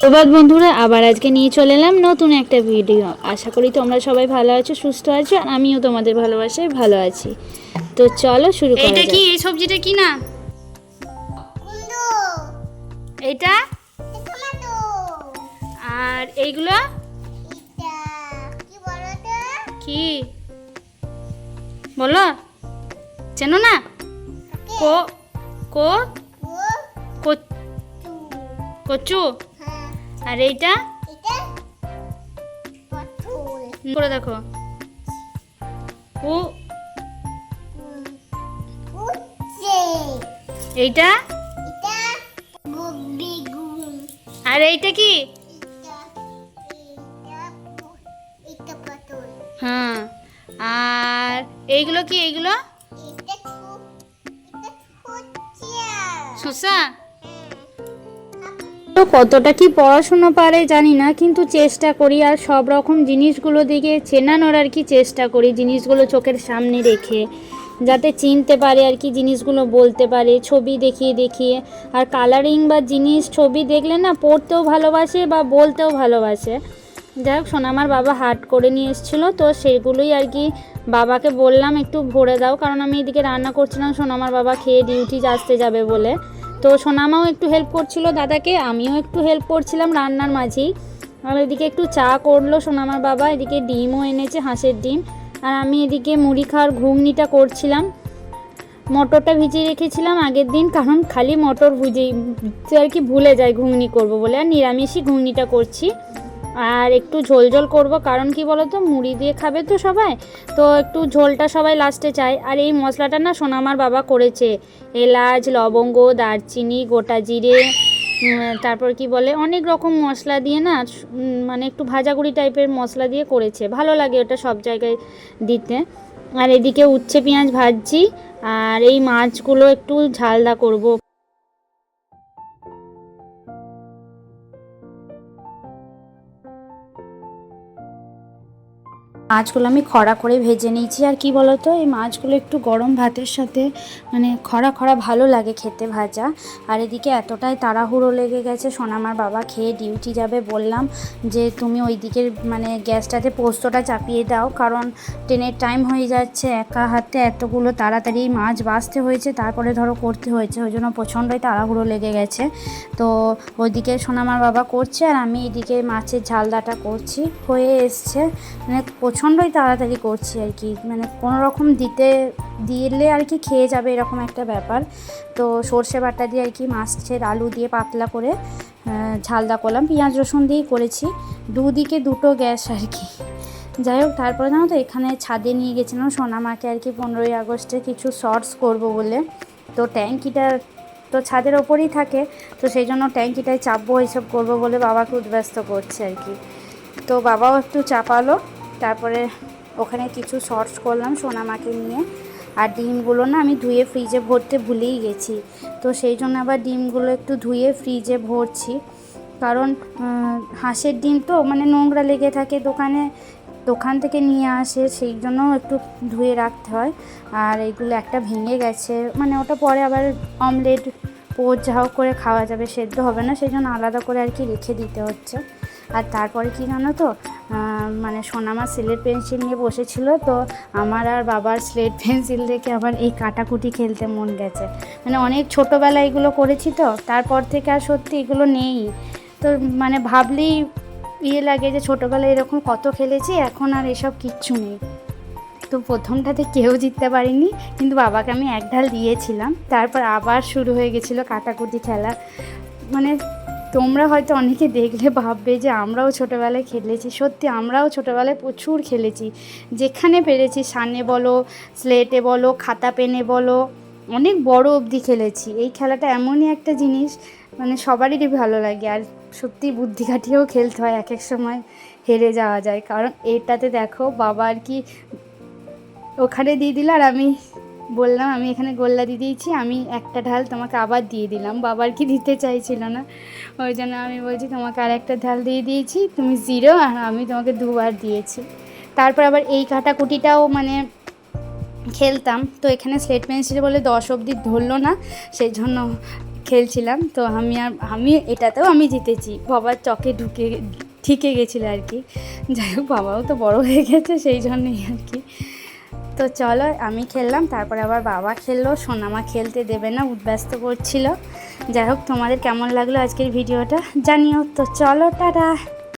সুপ্রভাত বন্ধুরা আবার আজকে নিয়ে চলে এলাম নতুন একটা ভিডিও আশা করি তোমরা সবাই ভালো আছো সুস্থ আছো আর আমিও তোমাদের ভালোবাসায় ভালো আছি। তো চলো শুরু করা যাক কি? এই সবজিটা কি না? টমেটো। আর এইগুলো? এটা কি বলো তো কি? বলো। চেনো না? কো কো কচু। আর এইটা? করে দেখো। ও এইটা? আর এইটা কি? হ্যাঁ আর এইগুলো কি এইগুলো? শসা? তো কতটা কি পড়াশুনো পারে জানি না, কিন্তু চেষ্টা করি আর সব রকম জিনিসগুলো দিকে চেনানোর আর কি চেষ্টা করি, জিনিসগুলো চোখের সামনে রেখে, যাতে চিনতে পারে আর কি জিনিসগুলো বলতে পারে, ছবি দেখিয়ে দেখিয়ে। আর কালারিং বা জিনিস, ছবি দেখলে না পড়তেও ভালোবাসে বা বলতেও ভালোবাসে। যাই হোক সোনামার বাবা হাট করে নিয়ে এসেছিল, তো সেগুলোই আর কি বাবাকে বললাম একটু ভরে দাও, কারণ আমি এদিকে রান্না করছিলাম সোনামার বাবা খেয়ে ডিউটি আসতে যাবে বলে। তো সোনামাও একটু হেল্প করছিল দাদাকে, আমিও একটু হেল্প করছিলাম রান্নার মাঝেই। আর এদিকে একটু চা করল সোনামার বাবা, এদিকে ডিমও এনেছে, হাঁসের ডিম। আর আমি এদিকে মুড়ি খাওয়ার ঘুগনিটা করছিলাম। মটরটা ভিজিয়ে রেখেছিলাম আগের দিন, কারণ খালি মটর ভুজে আর কি ভুলে যায় ঘুগনি করব বলে। আর নিরামিষই ঘুগনিটা করছি। আর একটু ঝোল ঝোল করব, কারণ কি বলো তো মুড়ি দিয়ে খাবে তো সবাই, তো একটু ঝোলটা সবাই লাস্টে চায়। আর এই মশলাটা না সোনামার বাবা করেছে, এলাচ, লবঙ্গ, দারচিনি, গোটা জিরে তারপর কি বলে, অনেক রকম মশলা দিয়ে না মানে একটু ভাজাগুড়ি টাইপের মশলা দিয়ে করেছে। ভালো লাগে ওটা সব জায়গায় দিতে। আর এদিকে উচ্ছে পেঁয়াজ ভাজছি, আর এই মাছগুলো একটু ঝালদা করব। মাছগুলো আমি খরা করে ভেজে নিয়েছি। আর কি বলতো, এই মাছগুলো একটু গরম ভাতের সাথে মানে খরা খরা ভালো লাগে খেতে ভাজা। আর এদিকে এতটাই তাড়াহুড়ো লেগে গেছে, সোনামার বাবা খেয়ে ডিউটি যাবে বললাম যে, তুমি ওই দিকের মানে গ্যাসটাতে পোস্তটা চাপিয়ে দাও, কারণ ট্রেনের টাইম হয়ে যাচ্ছে, একা হাতে এতগুলো তাড়াতাড়ি মাছ বাছতে হয়েছে, তারপরে ধরো করতে হয়েছে। ওই জন্য প্রচণ্ডই তাড়াহুড়ো লেগে গেছে। তো ওইদিকে সোনামার বাবা করছে, আর আমি এদিকে মাছের ঝালদাটা করছি, হয়ে এসছে। মানে প্রচণ্ডই তাড়াতাড়ি করছি আর কি। মানে কোনো রকম দিতে, দিলে আর কি খেয়ে যাবে এরকম একটা ব্যাপার। তো সর্ষে বাটা দিয়ে আর কি মাছের আলু দিয়ে পাতলা করে ঝালদা করলাম। পেঁয়াজ রসুন দিয়েই করেছি। দুদিকে দুটো গ্যাস আর কি। যাই হোক, তারপরে জানো তো, এখানে ছাদে নিয়ে গেছিলাম সোনামাকে আর কি পনেরোই আগস্টে কিছু শর্টস করব বলে। তো ট্যাঙ্কিটা তো ছাদের ওপরেই থাকে, তো সেই জন্য ট্যাঙ্কিটায় চাপবো, এইসব করব বলে বাবাকে উদ্ব্যস্ত করছে আর কি। তো বাবাও একটু চাপালো। তারপরে ওখানে কিছু শর্টস করলাম সোনামাকে নিয়ে। আর ডিমগুলো না আমি ধুয়ে ফ্রিজে ভরতে ভুলেই গেছি। তো সেই জন্য আবার ডিমগুলো একটু ধুয়ে ফ্রিজে ভরছি। কারণ হাঁসের ডিম তো মানে নোংরা লেগে থাকে দোকানে, দোকান থেকে নিয়ে আসে, সেই জন্য একটু ধুয়ে রাখতে হয়। আর এইগুলো একটা ভেঙে গেছে মানে ওটা পরে আবার অমলেট পোচ ঝাউ করে খাওয়া যাবে, সেদ্ধ হবে না, সেই জন্য আলাদা করে আর কি রেখে দিতে হচ্ছে। আর তারপরে কি জানো তো মানে সোনামা স্লেট পেন্সিল নিয়ে বসেছিল, তো আমার আর বাবার স্লেট পেন্সিল দেখে আবার এই কাটাকুটি খেলতে মন গেছে। মানে অনেক ছোটোবেলায় এগুলো করেছি তো, তারপর থেকে আর সত্যি এগুলো নেই। তো মানে ভাবলেই ইয়ে লাগে যে ছোটোবেলায় এরকম কত খেলেছি, এখন আর এসব কিচ্ছু নেই। তো প্রথমটাতে কেউ জিততে পারিনি, কিন্তু বাবাকে আমি এক ঢাল দিয়েছিলাম, তারপর আবার শুরু হয়ে গেছিল কাটাকুটি খেলা। মানে তোমরা হয়তো অনেকে দেখলে, ভাববে যে আমরাও ছোটোবেলায় খেলেছি। সত্যি, আমরাও ছোটোবেলায় প্রচুর খেলেছি। যেখানে পেরেছি, সানে বলো, স্লেটে বলো, খাতা পেনে বলো, অনেক বড় অবধি খেলেছি। এই খেলাটা এমনই একটা জিনিস মানে সবারই ভালো লাগে। আর সত্যি, বুদ্ধি খাটিয়েও খেলতে হয়, এক এক সময় হেরে যাওয়া যায়। কারণ এটাতে দেখো, বাবা আর কি ওখানে দিয়ে দিল আর আমি বললাম, আমি এখানে গোল্লা দিয়ে দিয়েছি, আমি একটা ঢাল তোমাকে আবার দিয়ে দিলাম। বাবার কি দিতে চাইছিল না। ওই জন্য আমি বলছি, তোমাকে আর একটা ঢাল দিয়ে দিয়েছি, তুমি জিরো, আর আমি তোমাকে দুবার দিয়েছি। তারপর আবার এই কাটাকুটিটাও মানে খেলতাম। তো এখানে স্লেট পেন্সিল বলে দশ অবধি ধরলো না, সেই জন্য খেলছিলাম। তো আমি আর, আমি এটাতেও আমি জিতেছি। বাবার চকে ঢুকে, ঠিকে গেছিল আর কি। যাই হোক, বাবাও তো বড় হয়ে গেছে, সেই জন্যই আর কি। তো চলো, আমি খেললাম, তারপরে আবার বাবা খেললো, সোনামা খেলতে দেবে না উদ্ব্যস্ত করছিল। যাই হোক, তোমাদের কেমন লাগল আজকের ভিডিওটা জানিও। তো চলো, টাটা!